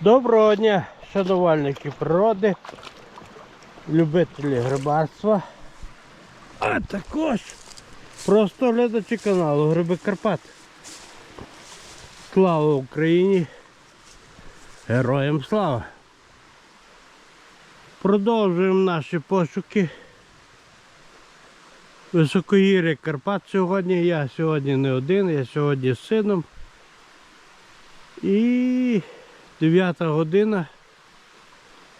Доброго дня, шанувальники природи, любителі грибарства, а також просто глядачі каналу Гриби Карпат. Слава Україні! Героям слава! Продовжуємо наші пошуки. Високогір'я Карпат сьогодні. Я сьогодні не один, я сьогодні з сином. І 9 година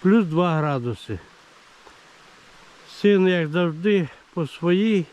плюс 2 градуси. Син, як завжди, по своїй,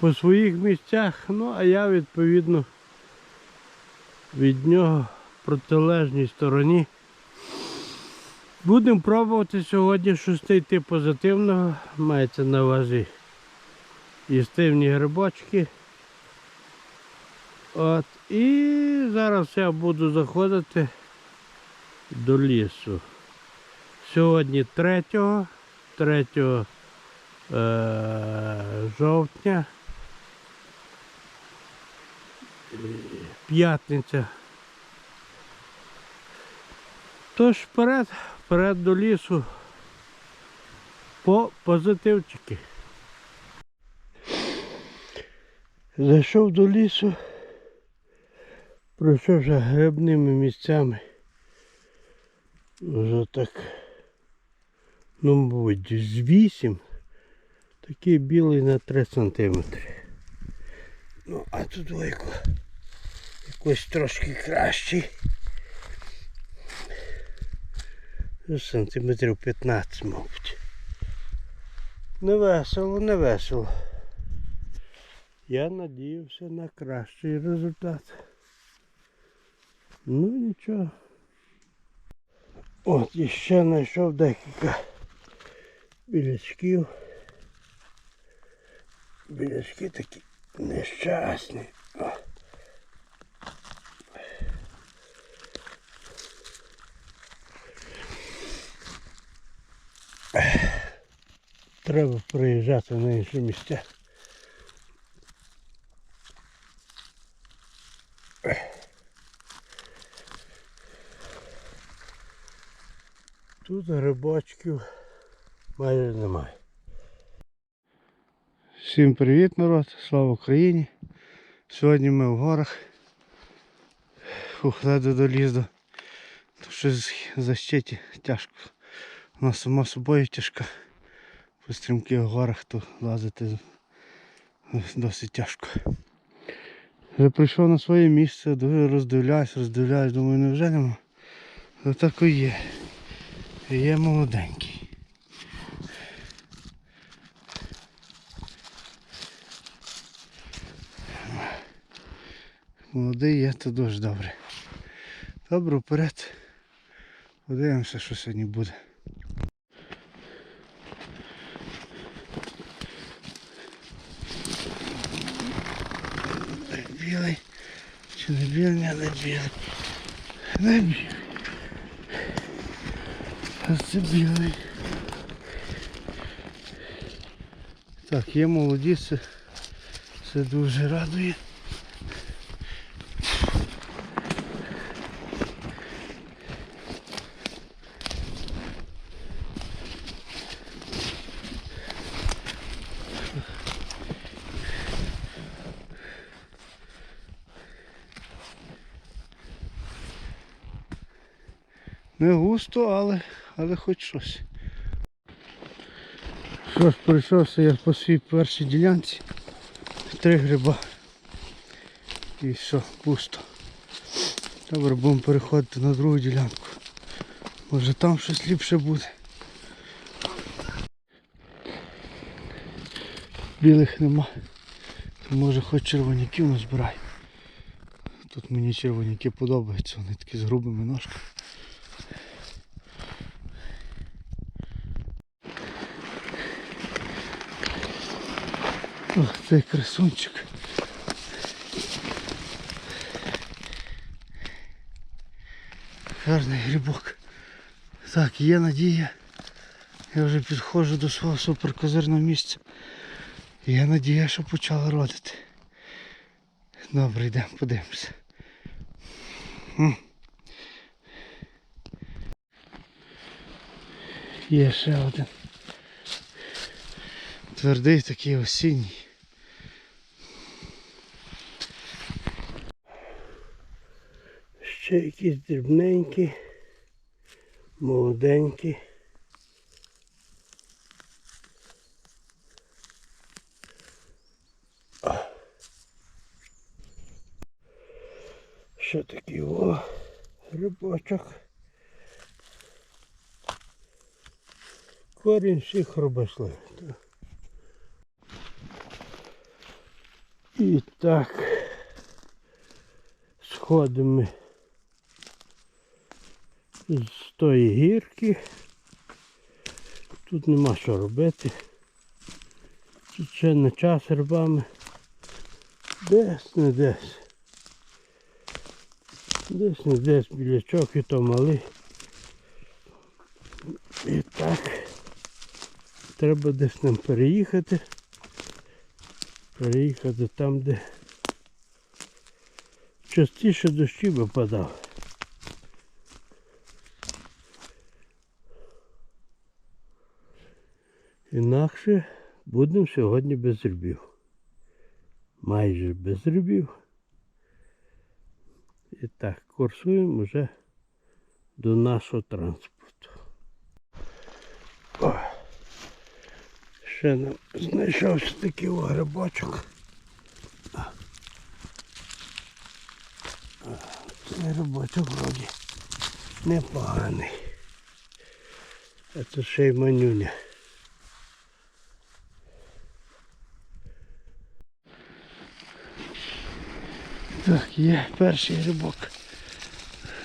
по своїх місцях, ну а я відповідно від нього в протилежній стороні. Будемо пробувати сьогодні щось йти позитивного, мається на увазі їстивні грибочки. От, і зараз я буду заходити до лісу. Сьогодні 3, 3 е, жовтня. П'ятниця. Тож вперед, вперед до лісу по позитивчики. Зайшов до лісу. Пройшов вже грибними місцями. Вже так, ну, мабуть, з 8. Такий білий на 3 сантиметри. Ну, а тут ойко. Якось трошки кращий. Ну, Сантиметрів 15, мабуть. Не весело, не весело. Я надіявся на кращий результат. Ну нічого. От і ще знайшов декілька білячків. Білячки такі нещасні. Треба приїжджати на інші місця. Тут грибочків майже немає. Всім привіт, народ! Слава Україні! Сьогодні ми в горах. Доліз до. То щось защиті тяжко. Вона сама собою тяжка. По стрімких горах то лазити досить тяжко. Вже прийшов на своє місце, дуже роздивляюсь, роздивляюсь, думаю, невже нема? Ну так і є. Є молоденький. Молодий є, то дуже добре. Добре, вперед. Подивимося, що сьогодні буде. Білий. Чи не білий, не білий. Не білий. А це білий. Так, є молоді, це, це дуже радує. Не густо, але, але хоч щось. Що ж, пройшовся я по своїй першій ділянці. Три гриба. І все, пусто. Добре, будемо переходити на другу ділянку. Може там щось ліпше буде. Білих нема. Може хоч червоняків назбирай. Тут мені червоняки подобаються, вони такі з грубими ножками. Ох, цей красунчик. Гарний грибок. Так, є надія. Я вже підходжу до свого суперкозирного місця. Є надія, що почала родити. Добре, йдемо, подивимося. Є ще один. Твердий такий осінній. Ще якісь дрібненькі, молоденькі. Що такий о, грибочок. Корінь всіх робослив. І так сходимо з тої гірки. Тут нема що робити. Тут ще не час рибами. Десь не десь. Десь не десь білячок і то малий. І так. Треба десь нам переїхати. Переїхати там, де частіше дощі випадав. Інакше будемо сьогодні без рибів. Майже без рибів. І так, курсуємо вже до нашого транспорту. О, ще нам знайшовся такий грибочок. Цей грибочок вроді непоганий. А це ще й манюня. Так, є перший грибок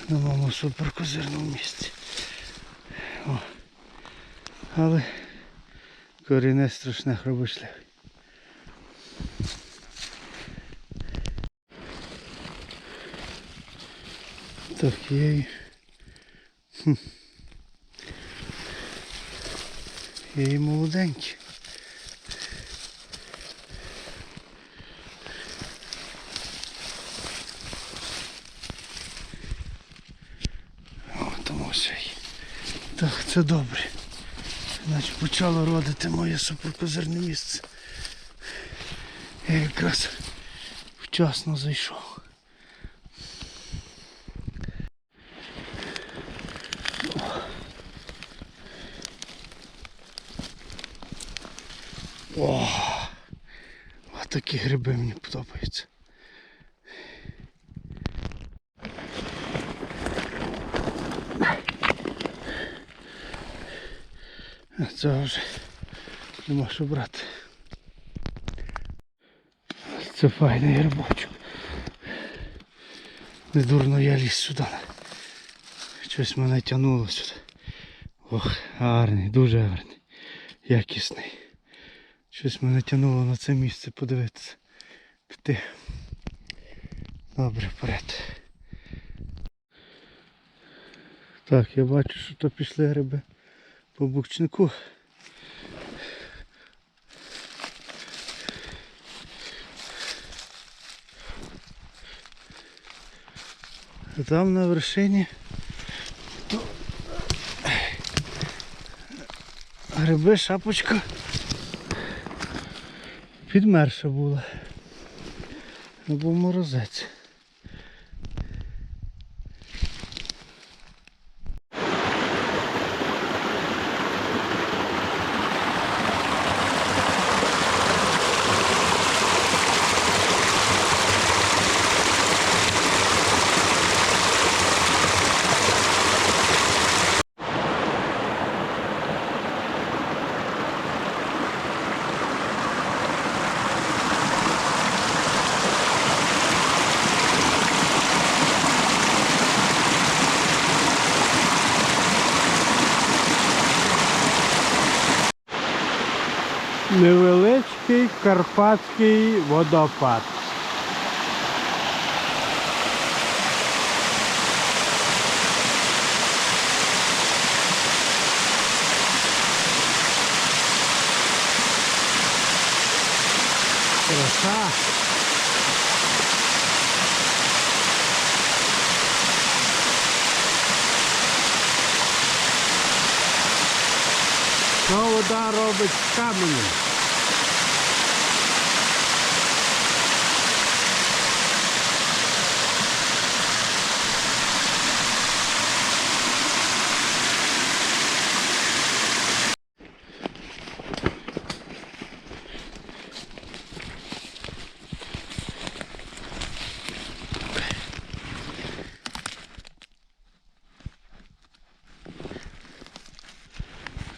на моєму суперкозирному місці. О. Але коріне страшне хробочливий. Так, є. Хм. Є і молоденькі. О, тому ще й. Так, це добре. Значить почало родити моє суперкозирне місце. Я якраз вчасно зайшов. О, а такі гриби мені подобаються. А Це вже нема що брати. Це файний грибочок. Не дурно я ліз сюди. Щось мене тягнуло сюди. Ох, гарний, дуже гарний. Якісний. Щось мене тягнуло на це місце подивитися. Піти. Добре, вперед. Так, я бачу, що то пішли гриби по букчнику. А Там на вершині гриби шапочка підмерша була. Або морозець. Невеличкий карпатський водопад. Краса. вода робить з каменем.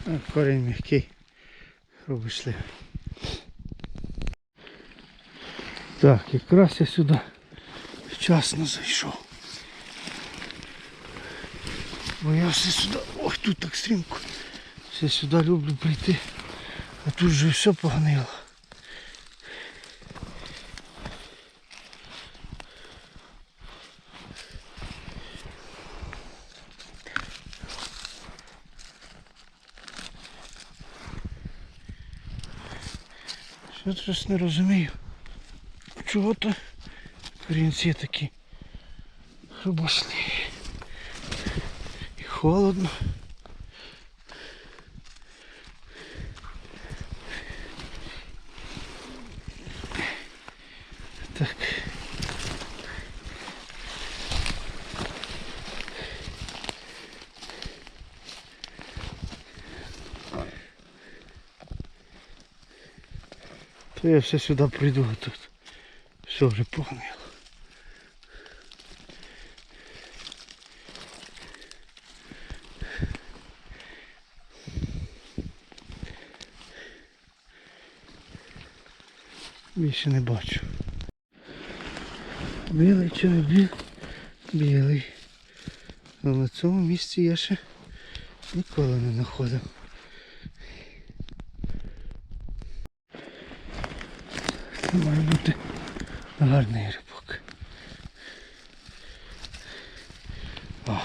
А, Корінь м'який. Робишливий. Так, якраз я сюди вчасно зайшов. Бо я все сюди, Ой, тут так стрімко. Все сюди люблю прийти. А тут же все погнило. Що щось не розумію. Чого то корінці такі хрубосні. І холодно. То я все сюди прийду а тут. Все вже погнило. Більше не бачу. Білий чи білий? Білий. Але на цьому місці я ще ніколи не знаходив. Має бути гарний рибок. О,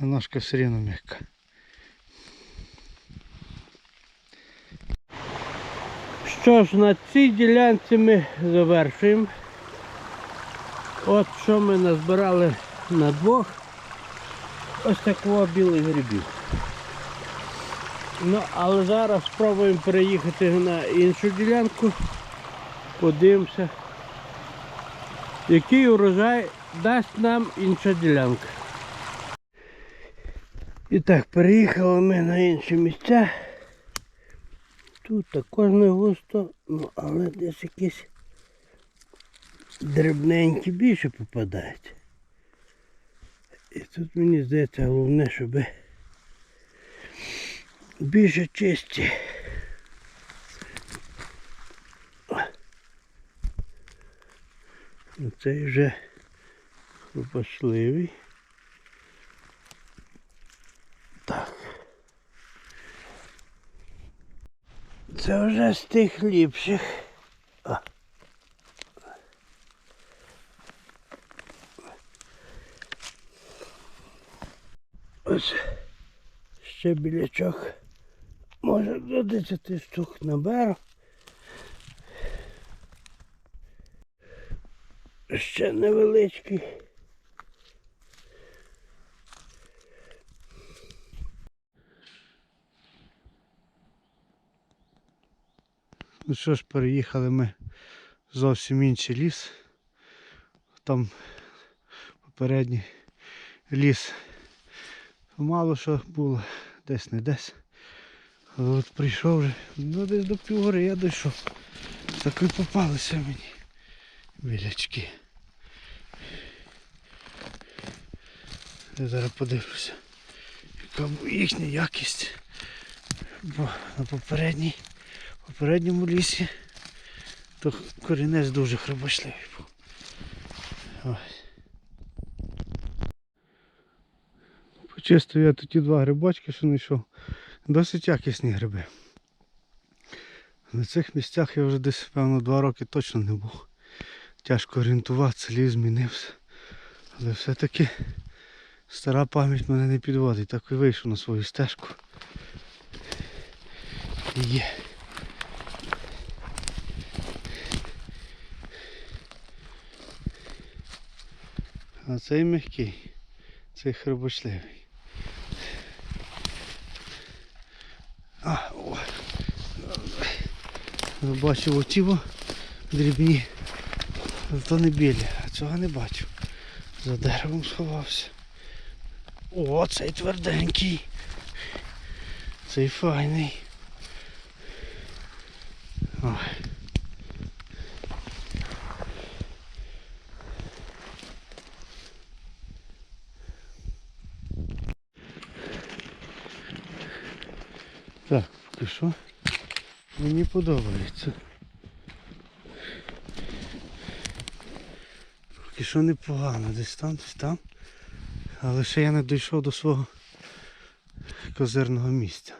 ножка все рівно м'яка. Що ж, на цій ділянці ми завершуємо. От що ми назбирали на двох. Ось такого білих грибів. Ну, але зараз спробуємо переїхати на іншу ділянку. Подивимося, який урожай дасть нам інша ділянка. І так, переїхали ми на інші місця. Тут також не густо, ну але десь якісь дрібненькі більше попадають. І тут мені здається головне, щоб більше чисті. Цей вже хлопашливий. Так. Це вже з тих ліпших. О. Ось ще білячок. Може до 10 штук наберу. Ще невеличкий. Ну що ж, переїхали ми зовсім інший ліс. Там попередній ліс. Мало що було, десь не десь. Але от прийшов вже, ну десь до півгори я дійшов. Так і попалися мені білячки. Я зараз подивлюся, яка їхня якість. Бо на попередній попередньому лісі то корінець дуже храбочливий був. Почистив я тут ті два грибочки, що знайшов. Досить якісні гриби. На цих місцях я вже десь, певно, два роки точно не був. Тяжко орієнтуватися, ліс змінився. Але все-таки стара пам'ять мене не підводить. Так і вийшов на свою стежку. Є. А цей м'який, цей хребочливий. А, о. Бачив оті дрібні. То не білі, а цього не бачив. За деревом сховався. О, цей тверденький. Цей файний. Ой. Так, ти що? Мені подобається. Поки що непогано, десь там, десь там. Але ще я не дійшов до свого козирного місця.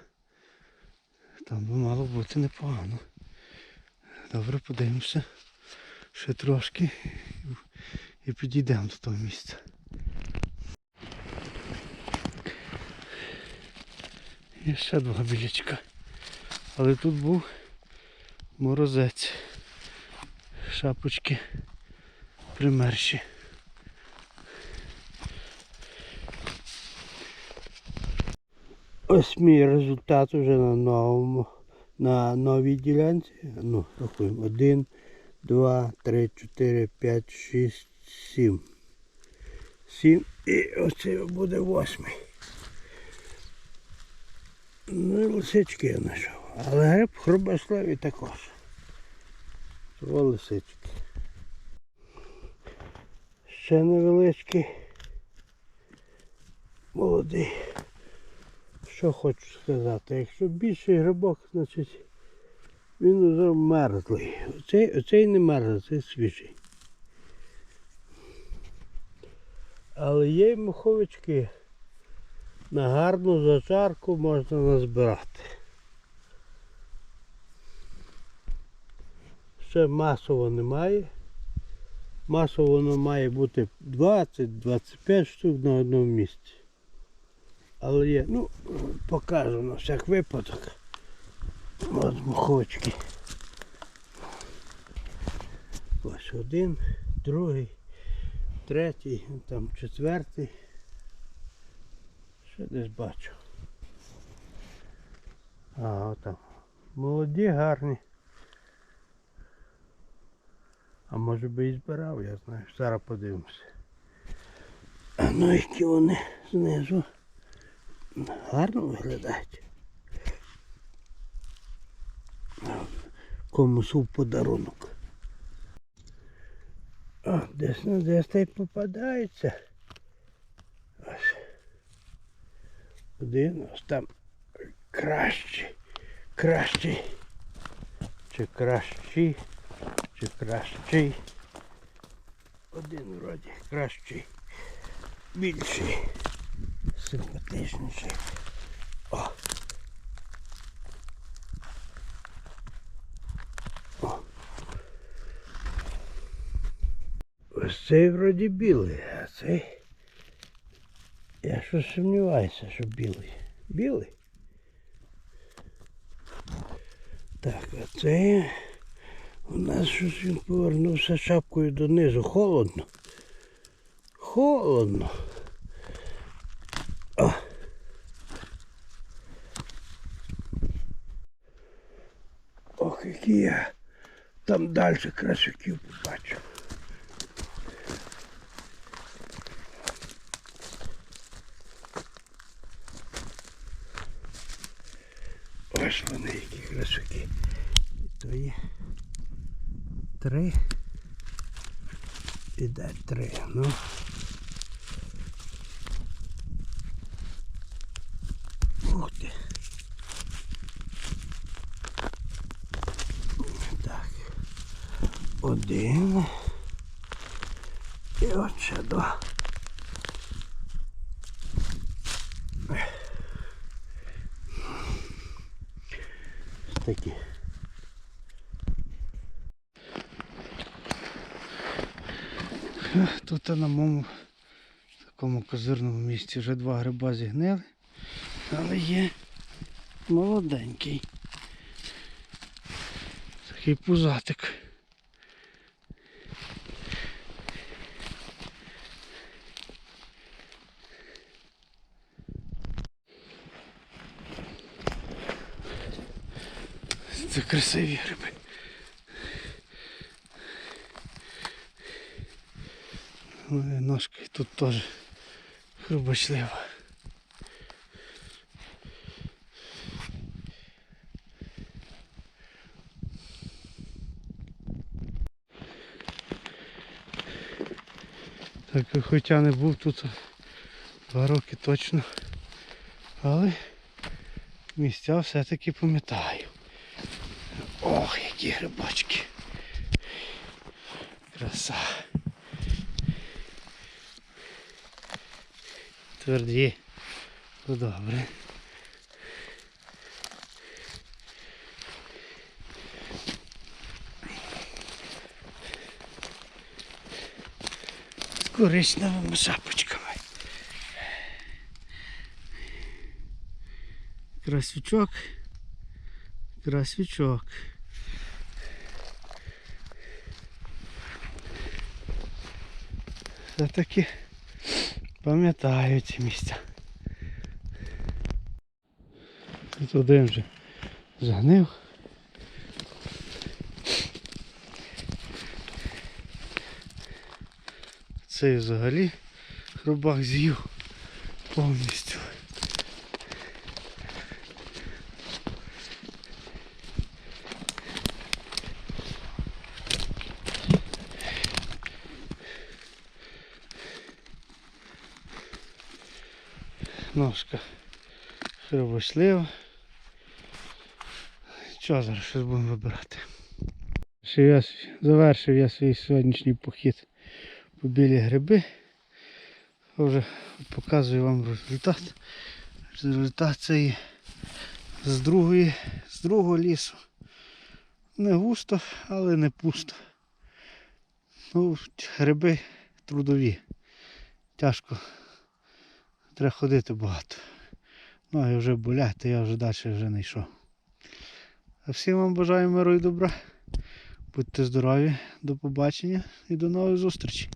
Там би мало бути непогано. Добре, подивимося. Ще трошки і підійдемо до того місця. І ще два білячка. Але тут був морозець. Шапочки примерші. Ось мій результат вже на новому, на новій ділянці. Ну, рахуємо. Один, два, три, чотири, п'ять, шість, сім. Сім. І оце буде восьмий. Ну і лисички я знайшов. Але гриб хробослові також. Це лисички. Ще невеличкий. Молодий. Що хочу сказати, якщо більший грибок, значить він вже мерзлий. Оцей, оцей не мерзлий, цей свіжий. Але є й муховички. На гарну зачарку можна назбирати. Ще масово немає. Масово воно має бути 20-25 штук на одному місці. Але є, ну, покажу на всяк випадок. От мухочки. Ось один, другий, третій, там четвертий. Ще десь бачу. А, отам. Молоді, гарні. А може би і збирав, я знаю. Зараз подивимося. Ну які вони знизу. Гарно виглядають. Комусь у подарунок. О, десь на десь та й попадається. Ось. Один ось там кращий. Кращий. Чи кращий. Чи кращий. Один вроді кращий. Більший. Симпатичніший. О. О. Ось цей вроді білий, а цей. Я щось сумніваюся, що білий. Білий? Так, а це у нас щось він повернувся шапкою донизу. Холодно. Холодно. О. Я там далі красиків побачу. Ось вони які красики. І то є три. І де три. Ну. Ух ти. Так. Один. І от ще два. Ось такі. Тут на моєму такому козирному місці вже два гриба зігнили, але є молоденький. Такий пузатик. Це красиві гриби. Ой, Ножка і тут теж хрубочлива. Так хоча не був тут два роки точно. Але місця все-таки пам'ятаю. Ох, які грибочки. Краса. Тверді. Ну добре. З коричневими шапочками. Красвічок. Красвічок. Все-таки пам'ятаю ці місця. Тут один вже загнив. Цей взагалі рубах з'їв повністю. Ножка хробочлива. Що зараз щось будемо вибирати? Я завершив я свій сьогоднішній похід по білі гриби. Вже показую вам результат. Результат це є з другої, з другого лісу. Не густо, але не пусто. Ну, гриби трудові. Тяжко. Треба ходити багато. Ноги вже болять, то я вже далі вже не йшов. А всім вам бажаю миру і добра. Будьте здорові, до побачення і до нових зустрічей.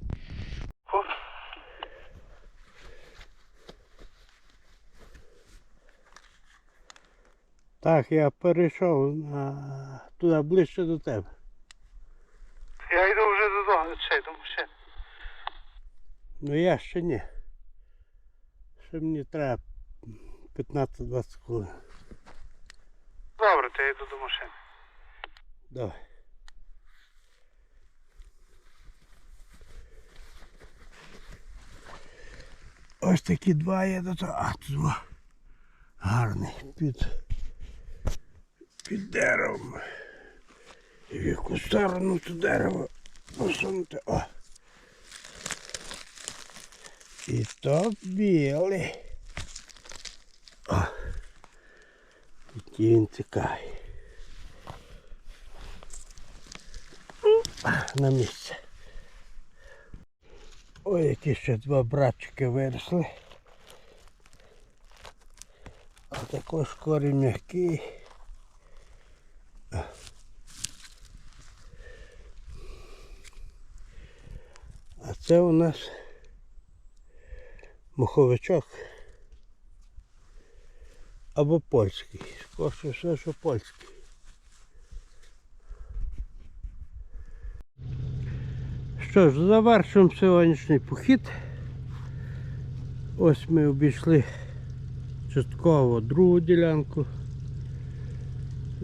Так, я перейшов на... туди ближче до тебе. Я йду вже додому, ще до машини. Ну я ще ні. Ще мені треба 15-20 хвилин. Добре, то я йду до машини. Давай. Ось такі два є до того. А, тут два. Гарний. Під, під деревом. І в яку сторону то дерево посунути. О. І то білий. О. І тікає. на місце. Ой, які ще два братчики виросли. А також корінь м'який. А це у нас моховичок або польський. Скорше все, що польський. Що ж, завершуємо сьогоднішній похід. Ось ми обійшли частково другу ділянку.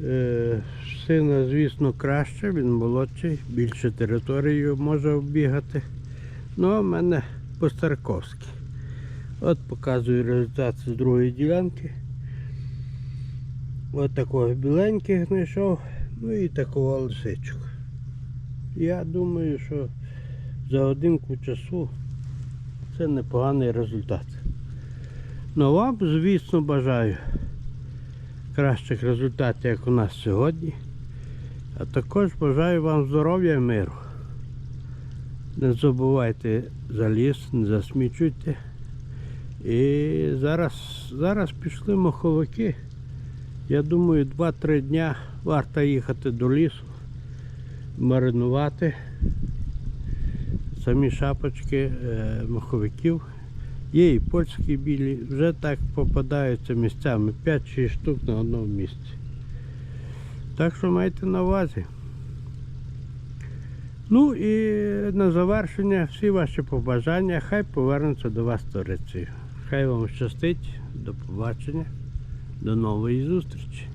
Е, Сина, звісно, краще, він молодший, більше територію може оббігати. Ну, а в мене по-старковськи. От показую результат з другої ділянки. От такого біленьких знайшов, ну і такого лисичок. Я думаю, що за годинку часу це непоганий результат. Ну вам, звісно, бажаю кращих результатів, як у нас сьогодні. А також бажаю вам здоров'я і миру. Не забувайте за ліс, не засмічуйте. І зараз, зараз пішли моховики. Я думаю, 2-3 дня варто їхати до лісу, маринувати самі шапочки е, маховиків. Є і польські білі, вже так попадаються місцями 5-6 штук на одному місці. Так що майте на увазі. Ну і на завершення всі ваші побажання, хай повернуться до вас сторицею. Хай вам щастить, до побачення, до нової зустрічі.